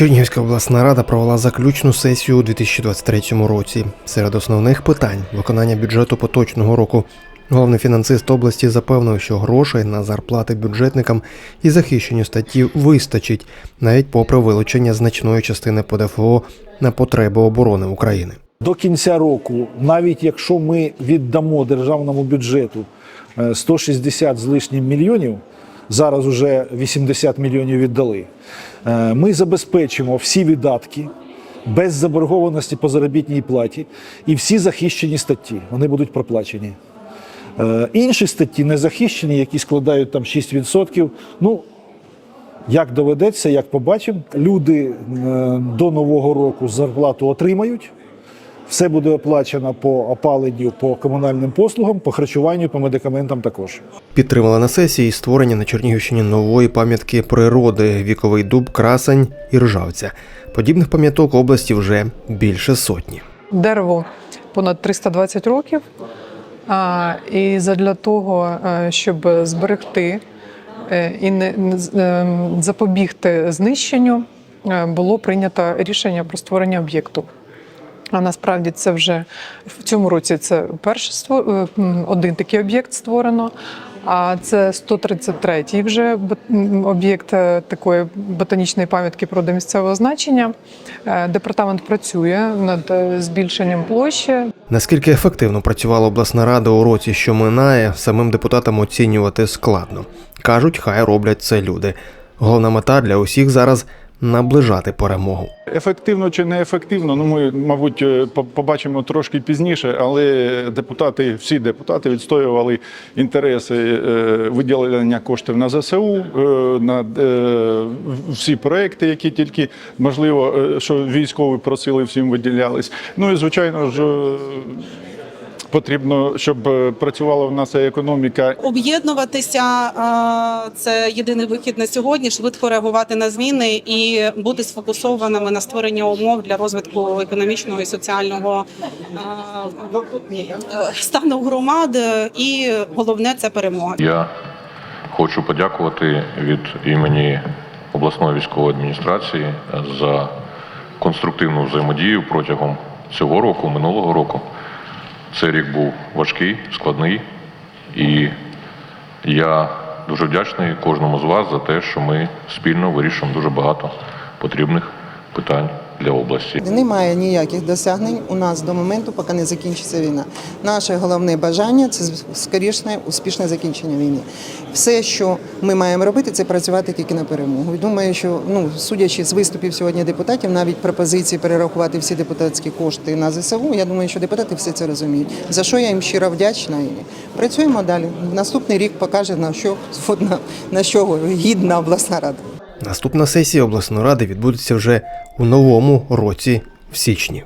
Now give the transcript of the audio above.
Чернігівська обласна рада провела заключну сесію у 2023 році. Серед основних питань виконання бюджету поточного року. Головний фінансист області запевнив, що грошей на зарплати бюджетникам і захищені статті вистачить, навіть попри вилучення значної частини ПДФО на потреби оборони України. До кінця року, навіть якщо ми віддамо державному бюджету е, 160 з лишнім мільйонів, зараз уже 80 мільйонів віддали, е, ми забезпечимо всі видатки без заборгованості по заробітній платі і всі захищені статті. Вони будуть проплачені. Е, Інші статті не захищені, які складають там 6%. Ну, як доведеться, як побачимо, люди е, до нового року зарплату отримають. Все буде оплачено по опаленню, по комунальним послугам, по харчуванню, по медикаментам також. Підтримала на сесії створення на Чернігівщині нової пам'ятки природи віковий дуб, красень і ржавця. Подібних пам'яток області вже більше сотні. Дереву понад 320 років. І задля того, е, щоб зберегти е, і не ем, запобігти знищенню, е, було прийнято рішення про створення об'єкту. А насправді це вже в цьому році це ство- е, один такий об'єкт створено. А це 133-й вже об'єкт е, такої ботанічної пам'ятки природи місцевого значення. Е, Департамент працює над збільшенням площі. Наскільки ефективно працювала обласна рада у році, що минає, самим депутатам оцінювати складно. Кажуть, хай роблять це люди. Головна мета для усіх зараз наближати перемогу. Ефективно чи не ефективно, ну ми, мабуть, е, по- побачимо трошки пізніше, але депутати, всі депутати відстоювали інтереси е, виділення коштів на ЗСУ, е, на всі проекти, які тільки можливо, що військові просили, всім виділялись. Ну і звичайно ж. Е, Потрібно, щоб е, працювала в нас економіка Об'єднуватися це єдиний вихід на сьогодні, швидко реагувати на зміни і бути сфокусованими на створення умов для розвитку економічного і соціального е, стану громад. І головне це перемога. Я хочу подякувати від імені обласної військової адміністрації за конструктивну взаємодію протягом цього року, минулого року. Цей рік був важкий, складний, і я дуже вдячний кожному з вас за те, що ми спільно вирішимо дуже багато потрібних питань для області. Немає ніяких досягнень у нас до моменту, поки не закінчиться війна. Наше головне бажання це скорішне успішне закінчення війни. Все, що ми маємо робити, це працювати тільки на перемогу. Думаю, що ну судячи з виступів сьогодні депутатів, навіть пропозиції перерахувати всі депутатські кошти на ЗСУ. Я думаю, що депутати все це розуміють. За що я їм щиро вдячна. І працюємо далі. Наступний рік покаже на що на що гідна обласна рада. Наступна сесія обласної ради відбудеться вже у новому році в січні.